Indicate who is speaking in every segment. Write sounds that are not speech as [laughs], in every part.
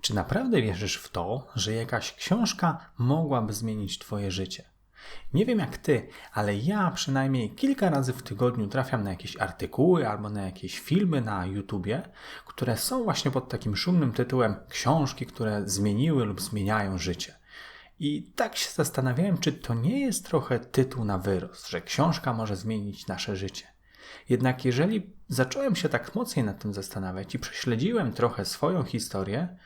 Speaker 1: Czy naprawdę wierzysz w to, że jakaś książka mogłaby zmienić Twoje życie? Nie wiem jak Ty, ale ja przynajmniej kilka razy w tygodniu trafiam na jakieś artykuły albo na jakieś filmy na YouTubie, które są właśnie pod takim szumnym tytułem książki, które zmieniły lub zmieniają życie. I tak się zastanawiałem, czy to nie jest trochę tytuł na wyrost, że książka może zmienić nasze życie. Jednak jeżeli zacząłem się tak mocniej nad tym zastanawiać i prześledziłem trochę swoją historię,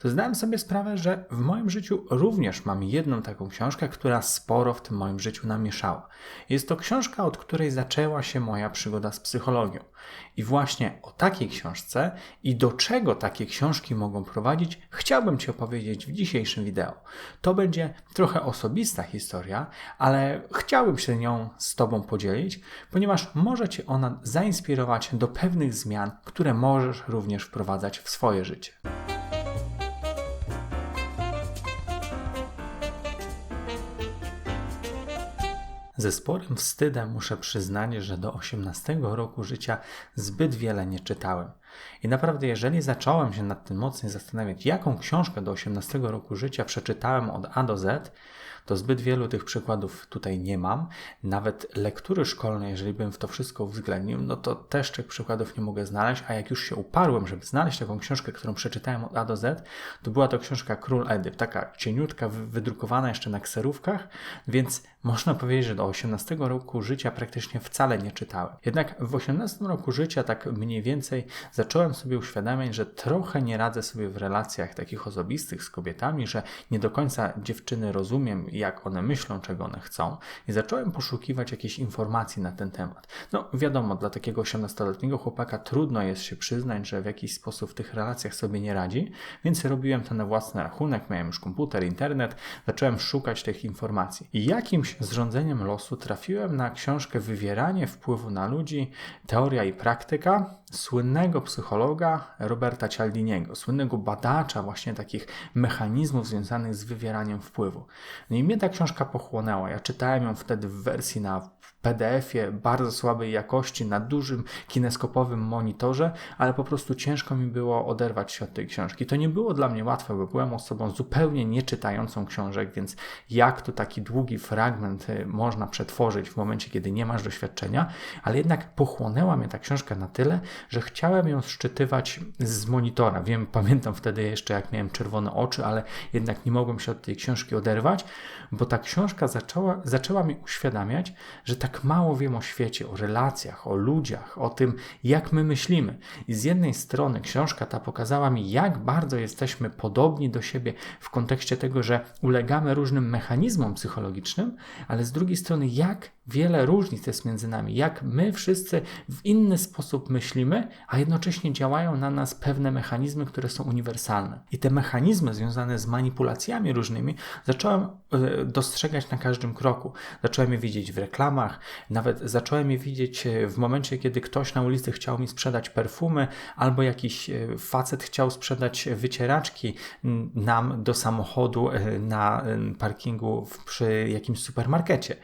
Speaker 1: to zdałem sobie sprawę, że w moim życiu również mam jedną taką książkę, która sporo w tym moim życiu namieszała. Jest to książka, od której zaczęła się moja przygoda z psychologią. I właśnie o takiej książce i do czego takie książki mogą prowadzić, chciałbym Ci opowiedzieć w dzisiejszym wideo. To będzie trochę osobista historia, ale chciałbym się nią z Tobą podzielić, ponieważ może Cię ona zainspirować do pewnych zmian, które możesz również wprowadzać w swoje życie. Ze sporym wstydem muszę przyznać, że do 18 roku życia zbyt wiele nie czytałem. I naprawdę, jeżeli zacząłem się nad tym mocniej zastanawiać, jaką książkę do 18 roku życia przeczytałem od A do Z, to zbyt wielu tych przykładów tutaj nie mam. Nawet lektury szkolne, jeżeli bym w to wszystko uwzględnił, no to też tych przykładów nie mogę znaleźć, a jak już się uparłem, żeby znaleźć taką książkę, którą przeczytałem od A do Z, to była to książka Król Edyp, taka cieniutka, wydrukowana jeszcze na kserówkach, więc można powiedzieć, że do 18 roku życia praktycznie wcale nie czytałem. Jednak w 18 roku życia tak mniej więcej zacząłem sobie uświadamiać, że trochę nie radzę sobie w relacjach takich osobistych z kobietami, że nie do końca dziewczyny rozumiem, jak one myślą, czego one chcą i zacząłem poszukiwać jakichś informacji na ten temat. No wiadomo, dla takiego 18-letniego chłopaka trudno jest się przyznać, że w jakiś sposób w tych relacjach sobie nie radzi, więc robiłem to na własny rachunek, miałem już komputer, internet, zacząłem szukać tych informacji. I jakimś zrządzeniem losu trafiłem na książkę Wywieranie wpływu na ludzi, teoria i praktyka słynnego psychologa Roberta Cialdiniego, słynnego badacza właśnie takich mechanizmów związanych z wywieraniem wpływu. No i mnie ta książka pochłonęła. Ja czytałem ją wtedy w wersji na PDF-ie bardzo słabej jakości na dużym kineskopowym monitorze, ale po prostu ciężko mi było oderwać się od tej książki. To nie było dla mnie łatwe, bo byłem osobą zupełnie nie czytającą książek, więc jak to taki długi fragment y, można przetworzyć w momencie, kiedy nie masz doświadczenia, ale jednak pochłonęła mnie ta książka na tyle, że chciałem ją szczytywać z monitora. Wiem, [laughs] pamiętam wtedy jeszcze, jak miałem czerwone oczy, ale jednak nie mogłem się od tej książki oderwać, bo ta książka zaczęła, zaczęła mi uświadamiać, że tak mało wiem o świecie, o relacjach, o ludziach, o tym, jak my myślimy. I z jednej strony książka ta pokazała mi, jak bardzo jesteśmy podobni do siebie w kontekście tego, że ulegamy różnym mechanizmom psychologicznym, ale z drugiej strony, jak wiele różnic jest między nami, jak my wszyscy w inny sposób myślimy, a jednocześnie działają na nas pewne mechanizmy, które są uniwersalne. I te mechanizmy związane z manipulacjami różnymi zacząłem e, dostrzegać na każdym kroku. Zacząłem je widzieć w reklamach, nawet zacząłem je widzieć e, w momencie, kiedy ktoś na ulicy chciał mi sprzedać perfumy, albo jakiś e, facet chciał sprzedać wycieraczki nam do samochodu na parkingu przy jakimś supermarkecie.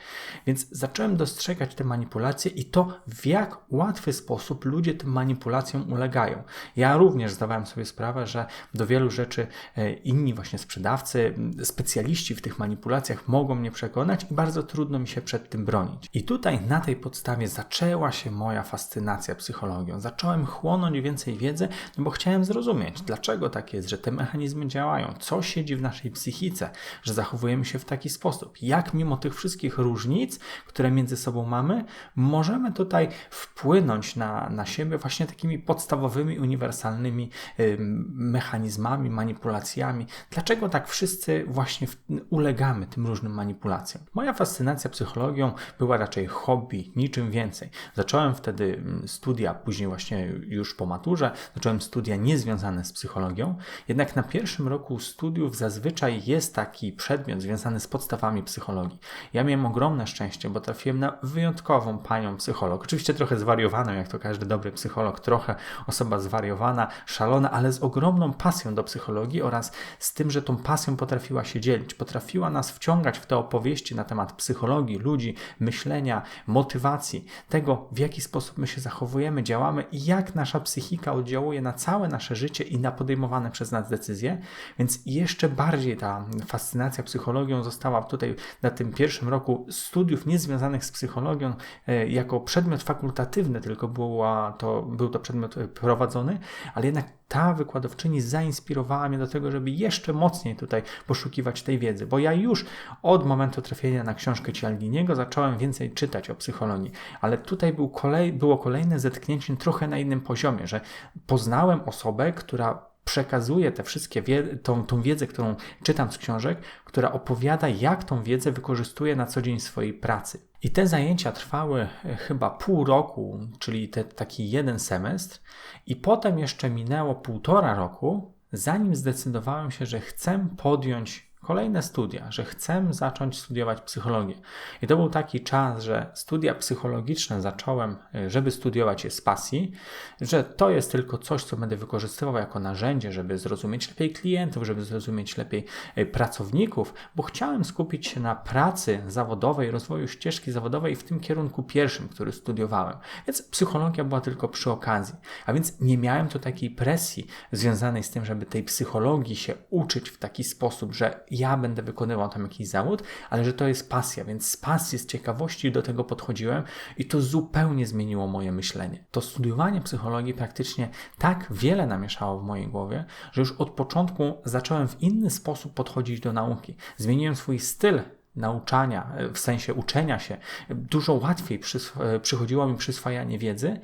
Speaker 1: Więc zacząłem zacząłem dostrzegać te manipulacje i to, w jak łatwy sposób ludzie tym manipulacjom ulegają. Ja również zdawałem sobie sprawę, że do wielu rzeczy e, inni właśnie sprzedawcy, specjaliści w tych manipulacjach mogą mnie przekonać i bardzo trudno mi się przed tym bronić. I tutaj na tej podstawie zaczęła się moja fascynacja psychologią. Zacząłem chłonąć więcej wiedzy, no bo chciałem zrozumieć, dlaczego tak jest, że te mechanizmy działają, co siedzi w naszej psychice, że zachowujemy się w taki sposób, jak mimo tych wszystkich różnic, które między sobą mamy, możemy tutaj wpłynąć na, na siebie właśnie takimi podstawowymi, uniwersalnymi mechanizmami, manipulacjami. Dlaczego tak wszyscy właśnie ulegamy tym różnym manipulacjom? Moja fascynacja psychologią była raczej hobby, niczym więcej. Zacząłem wtedy studia, później właśnie już po maturze, zacząłem studia niezwiązane z psychologią, jednak na pierwszym roku studiów zazwyczaj jest taki przedmiot związany z podstawami psychologii. Ja miałem ogromne szczęście, bo trafiłem na wyjątkową panią psycholog. Oczywiście trochę zwariowaną, jak to każdy dobry psycholog, trochę osoba zwariowana, szalona, ale z ogromną pasją do psychologii oraz z tym, że tą pasją potrafiła się dzielić. Potrafiła nas wciągać w te opowieści na temat psychologii, ludzi, myślenia, motywacji, tego, w jaki sposób my się zachowujemy, działamy i jak nasza psychika oddziałuje na całe nasze życie i na podejmowane przez nas decyzje. Więc jeszcze bardziej ta fascynacja psychologią została tutaj na tym pierwszym roku studiów niezwiązanych z psychologią e, jako przedmiot fakultatywny, tylko była to, był to przedmiot e, prowadzony, ale jednak ta wykładowczyni zainspirowała mnie do tego, żeby jeszcze mocniej tutaj poszukiwać tej wiedzy, bo ja już od momentu trafienia na książkę Cialdiniego zacząłem więcej czytać o psychologii, ale tutaj był kolej, było kolejne zetknięcie trochę na innym poziomie, że poznałem osobę, która przekazuje te wszystkie wie- tą, tą wiedzę, którą czytam z książek, która opowiada, jak tą wiedzę wykorzystuje na co dzień swojej pracy. I te zajęcia trwały e, chyba pół roku, czyli te, taki jeden semestr, i potem jeszcze minęło półtora roku, zanim zdecydowałem się, że chcę podjąć kolejne studia, że chcę zacząć studiować psychologię. I to był taki czas, że studia psychologiczne zacząłem, y, żeby studiować je z pasji, że to jest tylko coś, co będę wykorzystywał jako narzędzie, żeby zrozumieć lepiej klientów, żeby zrozumieć lepiej y, pracowników, bo chciałem skupić się na pracy zawodowej, rozwoju ścieżki zawodowej w tym kierunku pierwszym, który studiowałem. Więc psychologia była tylko przy okazji. A więc nie miałem tu takiej presji związanej z tym, żeby tej psychologii się uczyć w taki sposób, że ja będę wykonywał tam jakiś zawód, ale że to jest pasja, więc z pasji, z ciekawości do tego podchodziłem i to zupełnie zmieniło moje myślenie. To studiowanie psychologii praktycznie tak wiele namieszało w mojej głowie, że już od początku zacząłem w inny sposób podchodzić do nauki. Zmieniłem swój styl nauczania, w sensie uczenia się, dużo łatwiej przychodziło mi przyswajanie wiedzy,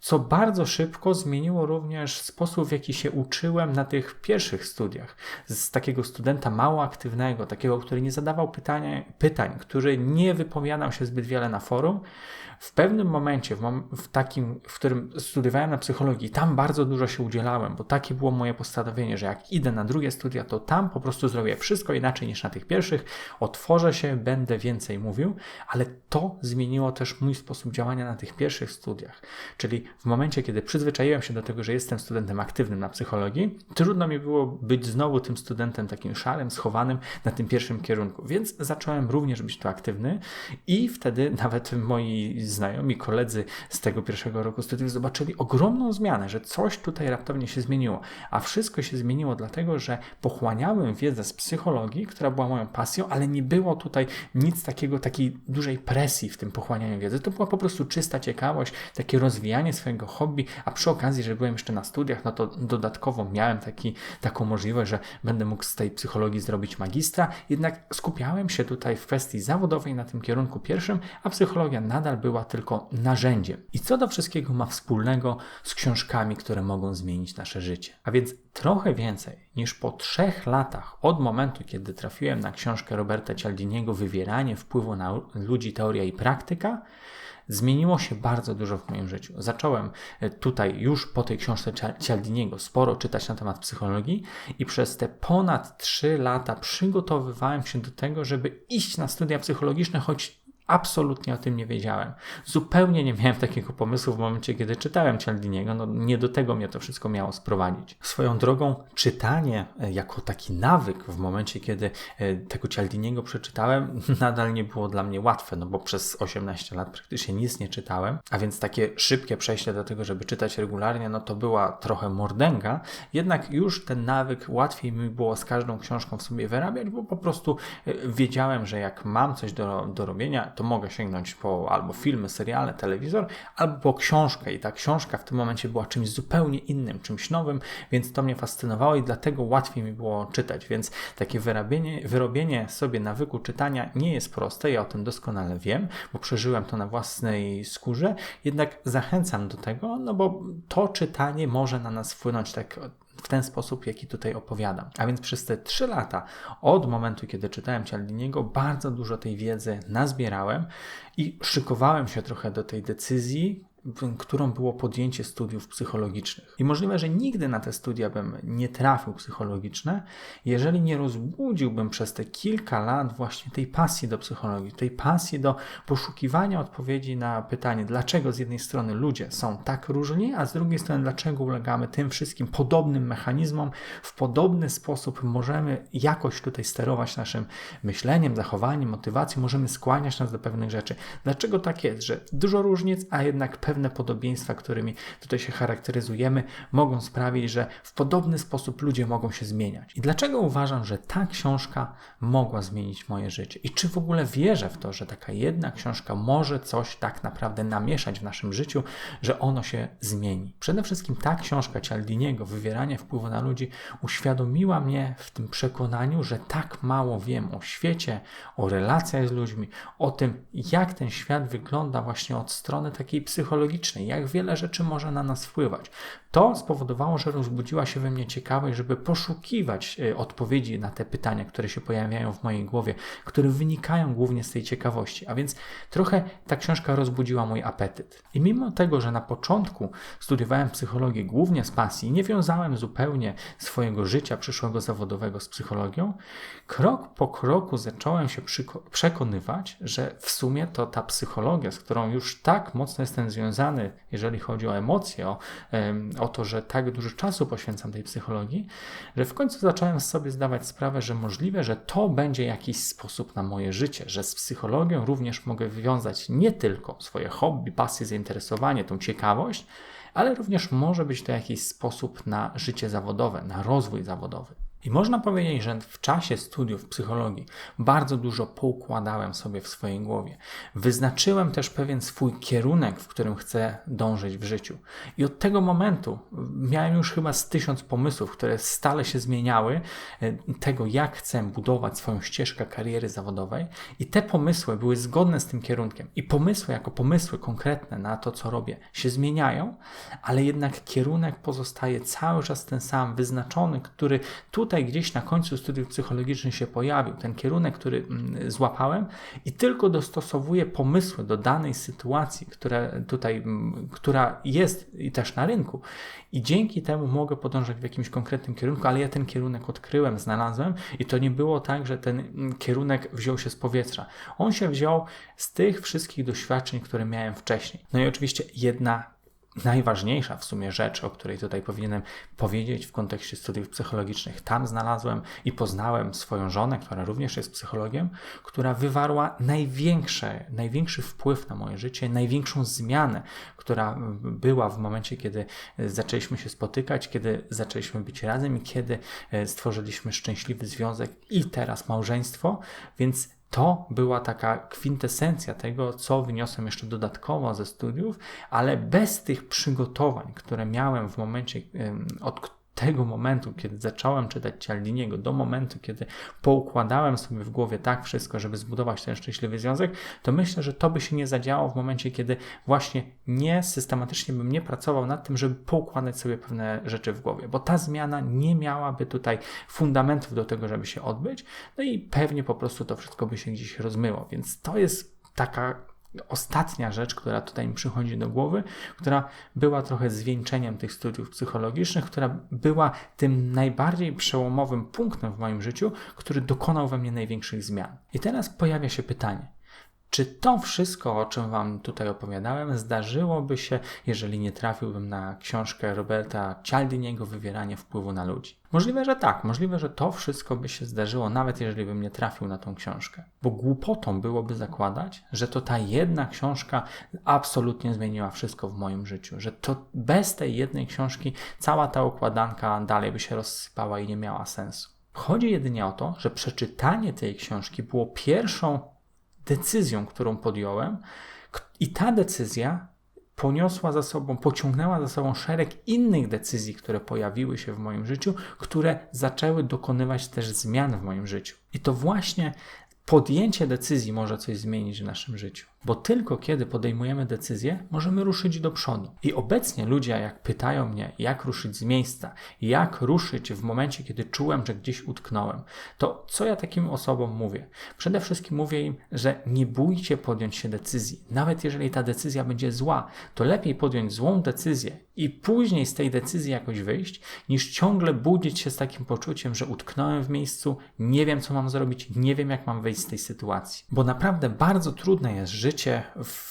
Speaker 1: co bardzo szybko zmieniło również sposób, w jaki się uczyłem na tych pierwszych studiach. Z takiego studenta mało aktywnego, takiego, który nie zadawał pytania, pytań, który nie wypowiadał się zbyt wiele na forum, w pewnym momencie, w, takim, w którym studiowałem na psychologii, tam bardzo dużo się udzielałem, bo takie było moje postanowienie, że jak idę na drugie studia, to tam po prostu zrobię wszystko inaczej niż na tych pierwszych, otworzę się, będę więcej mówił, ale to zmieniło też mój sposób działania na tych pierwszych studiach. Czyli w momencie, kiedy przyzwyczaiłem się do tego, że jestem studentem aktywnym na psychologii, trudno mi było być znowu tym studentem takim szarym, schowanym na tym pierwszym kierunku, więc zacząłem również być tu aktywny i wtedy nawet moi znajomi, koledzy z tego pierwszego roku studiów zobaczyli ogromną zmianę, że coś tutaj raptownie się zmieniło. A wszystko się zmieniło dlatego, że pochłaniałem wiedzę z psychologii, która była moją pasją, ale nie było tutaj nic takiego, takiej dużej presji w tym pochłanianiu wiedzy. To była po prostu czysta ciekawość, takie rozwijanie swojego hobby, a przy okazji, że byłem jeszcze na studiach, no to dodatkowo miałem taki, taką możliwość, że będę mógł z tej psychologii zrobić magistra, jednak skupiałem się tutaj w kwestii zawodowej na tym kierunku pierwszym, a psychologia nadal była tylko narzędziem. I co do wszystkiego ma wspólnego z książkami, które mogą zmienić nasze życie. A więc trochę więcej niż po trzech latach od momentu, kiedy trafiłem na książkę Roberta Cialdiniego Wywieranie wpływu na ludzi, teoria i praktyka, zmieniło się bardzo dużo w moim życiu. Zacząłem e, tutaj już po tej książce Cialdiniego sporo czytać na temat psychologii i przez te ponad trzy lata przygotowywałem się do tego, żeby iść na studia psychologiczne, choć Absolutnie o tym nie wiedziałem. Zupełnie nie miałem takiego pomysłu w momencie, kiedy czytałem Cialdiniego. No, nie do tego mnie to wszystko miało sprowadzić. Swoją drogą, czytanie e, jako taki nawyk w momencie, kiedy e, tego Cialdiniego przeczytałem, [laughs] nadal nie było dla mnie łatwe, no bo przez 18 lat praktycznie nic nie czytałem, a więc takie szybkie przejście do tego, żeby czytać regularnie, no to była trochę mordęga. Jednak już ten nawyk łatwiej mi było z każdą książką w sobie wyrabiać, bo po prostu e, wiedziałem, że jak mam coś do, do robienia, to mogę sięgnąć po albo filmy, seriale, telewizor, albo po książkę. I ta książka w tym momencie była czymś zupełnie innym, czymś nowym, więc to mnie fascynowało i dlatego łatwiej mi było czytać. Więc takie wyrobienie, wyrobienie sobie nawyku czytania nie jest proste, ja o tym doskonale wiem, bo przeżyłem to na własnej skórze, jednak zachęcam do tego, no bo to czytanie może na nas wpłynąć tak w ten sposób, jaki tutaj opowiadam. A więc przez te trzy lata, od momentu, kiedy czytałem Cialdiniego, bardzo dużo tej wiedzy nazbierałem i szykowałem się trochę do tej decyzji, którą było podjęcie studiów psychologicznych. I możliwe, że nigdy na te studia bym nie trafił psychologiczne, jeżeli nie rozbudziłbym przez te kilka lat właśnie tej pasji do psychologii, tej pasji do poszukiwania odpowiedzi na pytanie, dlaczego z jednej strony ludzie są tak różni, a z drugiej strony, dlaczego ulegamy tym wszystkim podobnym mechanizmom, w podobny sposób możemy jakoś tutaj sterować naszym myśleniem, zachowaniem, motywacją, możemy skłaniać nas do pewnych rzeczy. Dlaczego tak jest, że dużo różnic, a jednak pewne podobieństwa, którymi tutaj się charakteryzujemy, mogą sprawić, że w podobny sposób ludzie mogą się zmieniać. I dlaczego uważam, że ta książka mogła zmienić moje życie? I czy w ogóle wierzę w to, że taka jedna książka może coś tak naprawdę namieszać w naszym życiu, że ono się zmieni? Przede wszystkim ta książka Cialdiniego, Wywieranie wpływu na ludzi, uświadomiła mnie w tym przekonaniu, że tak mało wiem o świecie, o relacjach z ludźmi, o tym, jak ten świat wygląda właśnie od strony takiej psychologicznej, jak wiele rzeczy może na nas wpływać. To spowodowało, że rozbudziła się we mnie ciekawość, żeby poszukiwać e, odpowiedzi na te pytania, które się pojawiają w mojej głowie, które wynikają głównie z tej ciekawości. A więc trochę ta książka rozbudziła mój apetyt. I mimo tego, że na początku studiowałem psychologię głównie z pasji, nie wiązałem zupełnie swojego życia przyszłego zawodowego z psychologią, krok po kroku zacząłem się przekonywać, że w sumie to ta psychologia, z którą już tak mocno jestem związany, jeżeli chodzi o emocje, o, o to, że tak dużo czasu poświęcam tej psychologii, że w końcu zacząłem sobie zdawać sprawę, że możliwe, że to będzie jakiś sposób na moje życie, że z psychologią również mogę wywiązać nie tylko swoje hobby, pasje, zainteresowanie, tą ciekawość, ale również może być to jakiś sposób na życie zawodowe, na rozwój zawodowy. I można powiedzieć, że w czasie studiów psychologii bardzo dużo poukładałem sobie w swojej głowie. Wyznaczyłem też pewien swój kierunek, w którym chcę dążyć w życiu. I od tego momentu miałem już chyba z tysiąc pomysłów, które stale się zmieniały, e, tego jak chcę budować swoją ścieżkę kariery zawodowej. I te pomysły były zgodne z tym kierunkiem. I pomysły jako pomysły konkretne na to, co robię, się zmieniają, ale jednak kierunek pozostaje cały czas ten sam, wyznaczony, który tutaj tutaj gdzieś na końcu studiów psychologicznych się pojawił, ten kierunek, który mm, złapałem i tylko dostosowuję pomysły do danej sytuacji, która tutaj, mm, która jest i też na rynku. I dzięki temu mogę podążać w jakimś konkretnym kierunku, ale ja ten kierunek odkryłem, znalazłem i to nie było tak, że ten mm, kierunek wziął się z powietrza. On się wziął z tych wszystkich doświadczeń, które miałem wcześniej. No i oczywiście jedna najważniejsza w sumie rzecz, o której tutaj powinienem powiedzieć w kontekście studiów psychologicznych. Tam znalazłem i poznałem swoją żonę, która również jest psychologiem, która wywarła największe, największy wpływ na moje życie, największą zmianę, która była w momencie, kiedy zaczęliśmy się spotykać, kiedy zaczęliśmy być razem i kiedy e, stworzyliśmy szczęśliwy związek i teraz małżeństwo, więc to była taka kwintesencja tego, co wyniosłem jeszcze dodatkowo ze studiów, ale bez tych przygotowań, które miałem w momencie, od tego momentu, kiedy zacząłem czytać Cialdiniego, do momentu, kiedy poukładałem sobie w głowie tak wszystko, żeby zbudować ten szczęśliwy związek, to myślę, że to by się nie zadziało w momencie, kiedy właśnie nie systematycznie bym nie pracował nad tym, żeby poukładać sobie pewne rzeczy w głowie, bo ta zmiana nie miałaby tutaj fundamentów do tego, żeby się odbyć, no i pewnie po prostu to wszystko by się gdzieś rozmyło, więc to jest taka ostatnia rzecz, która tutaj mi przychodzi do głowy, która była trochę zwieńczeniem tych studiów psychologicznych, która była tym najbardziej przełomowym punktem w moim życiu, który dokonał we mnie największych zmian. I teraz pojawia się pytanie: czy to wszystko, o czym Wam tutaj opowiadałem, zdarzyłoby się, jeżeli nie trafiłbym na książkę Roberta Cialdiniego Wywieranie wpływu na ludzi? Możliwe, że tak, możliwe, że to wszystko by się zdarzyło, nawet jeżeli bym nie trafił na tą książkę. Bo głupotą byłoby zakładać, że to ta jedna książka absolutnie zmieniła wszystko w moim życiu, że to bez tej jednej książki cała ta układanka dalej by się rozsypała i nie miała sensu. Chodzi jedynie o to, że przeczytanie tej książki było pierwszą decyzją, którą podjąłem, i ta decyzja poniosła za sobą, pociągnęła za sobą szereg innych decyzji, które pojawiły się w moim życiu, które zaczęły dokonywać też zmian w moim życiu. I to właśnie podjęcie decyzji może coś zmienić w naszym życiu. Bo tylko kiedy podejmujemy decyzję, możemy ruszyć do przodu. I obecnie ludzie, jak pytają mnie, jak ruszyć z miejsca, jak ruszyć w momencie, kiedy czułem, że gdzieś utknąłem, to co ja takim osobom mówię? Przede wszystkim mówię im, że nie bójcie podjąć się decyzji. Nawet jeżeli ta decyzja będzie zła, to lepiej podjąć złą decyzję i później z tej decyzji jakoś wyjść, niż ciągle budzić się z takim poczuciem, że utknąłem w miejscu, nie wiem co mam zrobić, nie wiem jak mam wyjść z tej sytuacji. Bo naprawdę bardzo trudne jest życie,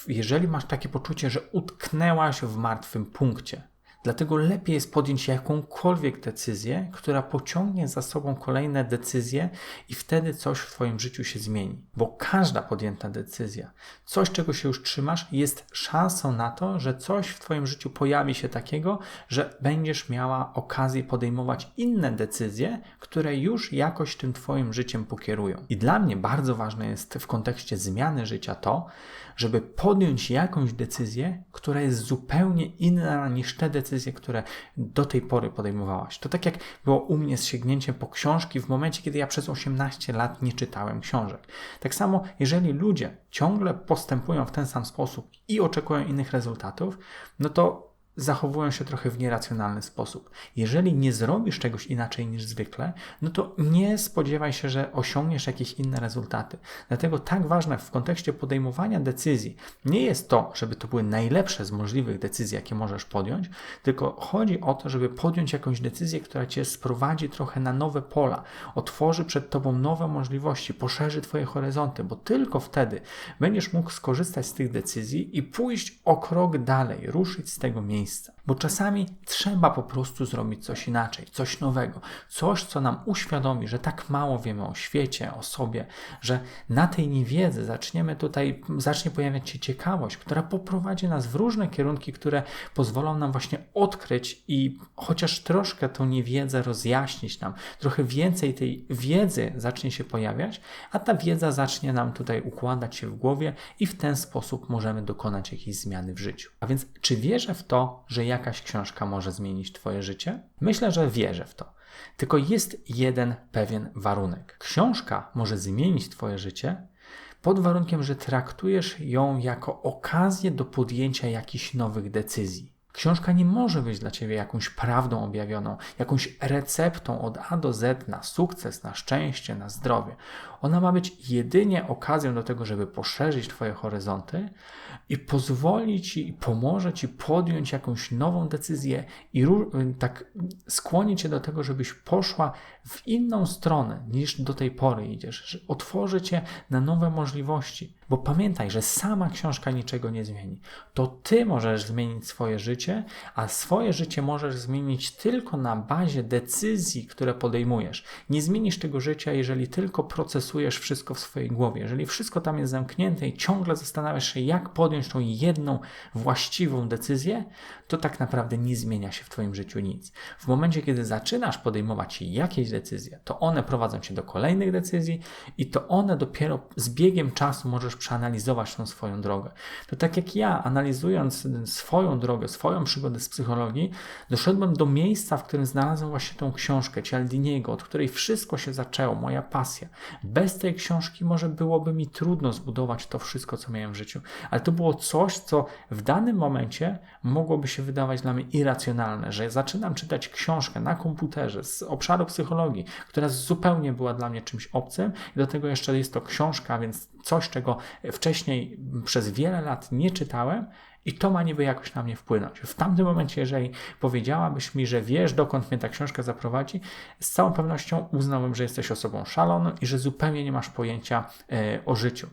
Speaker 1: jeżeli masz takie poczucie, że utknęłaś w martwym punkcie. Dlatego lepiej jest podjąć jakąkolwiek decyzję, która pociągnie za sobą kolejne decyzje i wtedy coś w Twoim życiu się zmieni. Bo każda podjęta decyzja, coś czego się już trzymasz, jest szansą na to, że coś w Twoim życiu pojawi się takiego, że będziesz miała okazję podejmować inne decyzje, które już jakoś tym Twoim życiem pokierują. I dla mnie bardzo ważne jest w kontekście zmiany życia to, żeby podjąć jakąś decyzję, która jest zupełnie inna niż te decyzje, które do tej pory podejmowałaś. To tak jak było u mnie z sięgnięciem po książki w momencie, kiedy ja przez 18 lat nie czytałem książek. Tak samo, jeżeli ludzie ciągle postępują w ten sam sposób i oczekują innych rezultatów, no to zachowują się trochę w nieracjonalny sposób. Jeżeli nie zrobisz czegoś inaczej niż zwykle, no to nie spodziewaj się, że osiągniesz jakieś inne rezultaty. Dlatego tak ważne w kontekście podejmowania decyzji nie jest to, żeby to były najlepsze z możliwych decyzji, jakie możesz podjąć, tylko chodzi o to, żeby podjąć jakąś decyzję, która cię sprowadzi trochę na nowe pola, otworzy przed tobą nowe możliwości, poszerzy twoje horyzonty, bo tylko wtedy będziesz mógł skorzystać z tych decyzji i pójść o krok dalej, ruszyć z tego miejsca miejsca. Bo czasami trzeba po prostu zrobić coś inaczej, coś nowego, coś, co nam uświadomi, że tak mało wiemy o świecie, o sobie, że na tej niewiedzy zaczniemy tutaj, zacznie pojawiać się ciekawość, która poprowadzi nas w różne kierunki, które pozwolą nam właśnie odkryć i chociaż troszkę tą niewiedzę rozjaśnić nam, trochę więcej tej wiedzy zacznie się pojawiać, a ta wiedza zacznie nam tutaj układać się w głowie i w ten sposób możemy dokonać jakiejś zmiany w życiu. A więc czy wierzę w to, że jakaś książka może zmienić Twoje życie? Myślę, że wierzę w to. Tylko jest jeden pewien warunek. Książka może zmienić Twoje życie pod warunkiem, że traktujesz ją jako okazję do podjęcia jakichś nowych decyzji. Książka nie może być dla Ciebie jakąś prawdą objawioną, jakąś receptą od A do Z na sukces, na szczęście, na zdrowie. Ona ma być jedynie okazją do tego, żeby poszerzyć Twoje horyzonty i pozwoli Ci i pomoże Ci podjąć jakąś nową decyzję i tak skłoni Cię do tego, żebyś poszła w inną stronę niż do tej pory idziesz, otworzy Cię na nowe możliwości. Bo pamiętaj, że sama książka niczego nie zmieni. To Ty możesz zmienić swoje życie, a swoje życie możesz zmienić tylko na bazie decyzji, które podejmujesz. Nie zmienisz tego życia, jeżeli tylko procesujesz wszystko w swojej głowie. Jeżeli wszystko tam jest zamknięte i ciągle zastanawiasz się, jak podjąć tą jedną właściwą decyzję, to tak naprawdę nie zmienia się w Twoim życiu nic. W momencie, kiedy zaczynasz podejmować jakieś decyzje, to one prowadzą Cię do kolejnych decyzji i to one dopiero z biegiem czasu możesz przeanalizować tą swoją drogę. To tak jak ja, analizując swoją drogę, swoją przygodę z psychologii, doszedłem do miejsca, w którym znalazłem właśnie tą książkę Cialdiniego, od której wszystko się zaczęło, moja pasja. Bez tej książki może byłoby mi trudno zbudować to wszystko, co miałem w życiu, ale to było coś, co w danym momencie mogłoby się wydawać dla mnie irracjonalne, że zaczynam czytać książkę na komputerze z obszaru psychologii, która zupełnie była dla mnie czymś obcym i do tego jeszcze jest to książka, więc coś, czego wcześniej przez wiele lat nie czytałem, i to ma niby jakoś na mnie wpłynąć. W tamtym momencie, jeżeli powiedziałabyś mi, że wiesz, dokąd mnie ta książka zaprowadzi, z całą pewnością uznałbym, że jesteś osobą szaloną i że zupełnie nie masz pojęcia e, o życiu.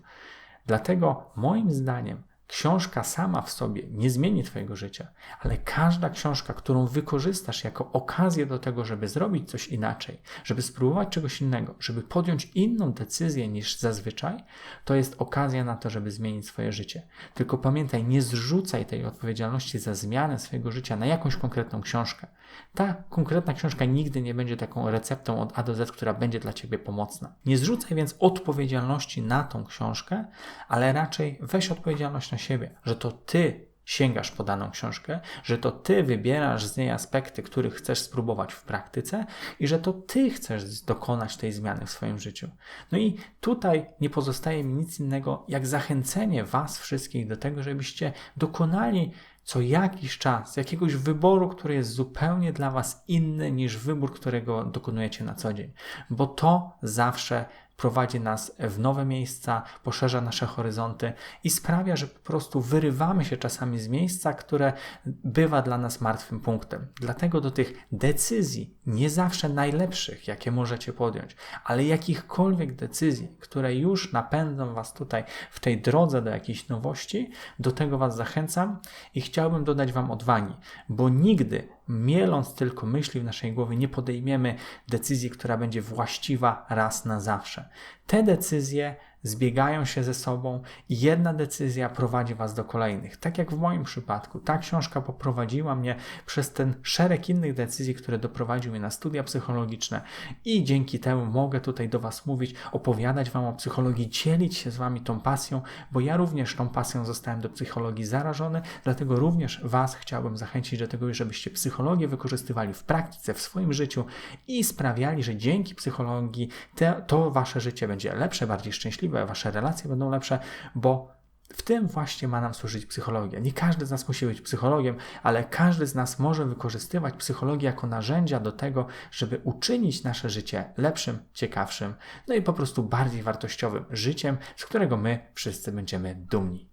Speaker 1: Dlatego moim zdaniem Książka sama w sobie nie zmieni Twojego życia, ale każda książka, którą wykorzystasz jako okazję do tego, żeby zrobić coś inaczej, żeby spróbować czegoś innego, żeby podjąć inną decyzję niż zazwyczaj, to jest okazja na to, żeby zmienić swoje życie. Tylko pamiętaj, nie zrzucaj tej odpowiedzialności za zmianę swojego życia na jakąś konkretną książkę. Ta konkretna książka nigdy nie będzie taką receptą od A do Z, która będzie dla Ciebie pomocna. Nie zrzucaj więc odpowiedzialności na tą książkę, ale raczej weź odpowiedzialność na siebie, że to Ty sięgasz po daną książkę, że to ty wybierasz z niej aspekty, których chcesz spróbować w praktyce i że to ty chcesz dokonać tej zmiany w swoim życiu. No i tutaj nie pozostaje mi nic innego, jak zachęcenie Was wszystkich do tego, żebyście dokonali co jakiś czas jakiegoś wyboru, który jest zupełnie dla Was inny niż wybór, którego dokonujecie na co dzień, bo to zawsze prowadzi nas w nowe miejsca, poszerza nasze horyzonty i sprawia, że po prostu wyrywamy się czasami z miejsca, które bywa dla nas martwym punktem. Dlatego do tych decyzji, nie zawsze najlepszych, jakie możecie podjąć, ale jakichkolwiek decyzji, które już napędzą Was tutaj w tej drodze do jakiejś nowości, do tego Was zachęcam i chciałbym dodać Wam odwagi, bo nigdy mieląc tylko myśli w naszej głowie, nie podejmiemy decyzji, która będzie właściwa raz na zawsze. Te decyzje zbiegają się ze sobą i jedna decyzja prowadzi Was do kolejnych. Tak jak w moim przypadku, ta książka poprowadziła mnie przez ten szereg innych decyzji, które doprowadziły mnie na studia psychologiczne i dzięki temu mogę tutaj do Was mówić, opowiadać Wam o psychologii, dzielić się z Wami tą pasją, bo ja również tą pasją zostałem do psychologii zarażony, dlatego również Was chciałbym zachęcić do tego, żebyście psychologię wykorzystywali w praktyce, w swoim życiu i sprawiali, że dzięki psychologii te, to Wasze życie będzie lepsze, bardziej szczęśliwe, wasze relacje będą lepsze, bo w tym właśnie ma nam służyć psychologia. Nie każdy z nas musi być psychologiem, ale każdy z nas może wykorzystywać psychologię jako narzędzia do tego, żeby uczynić nasze życie lepszym, ciekawszym, no i po prostu bardziej wartościowym życiem, z którego my wszyscy będziemy dumni.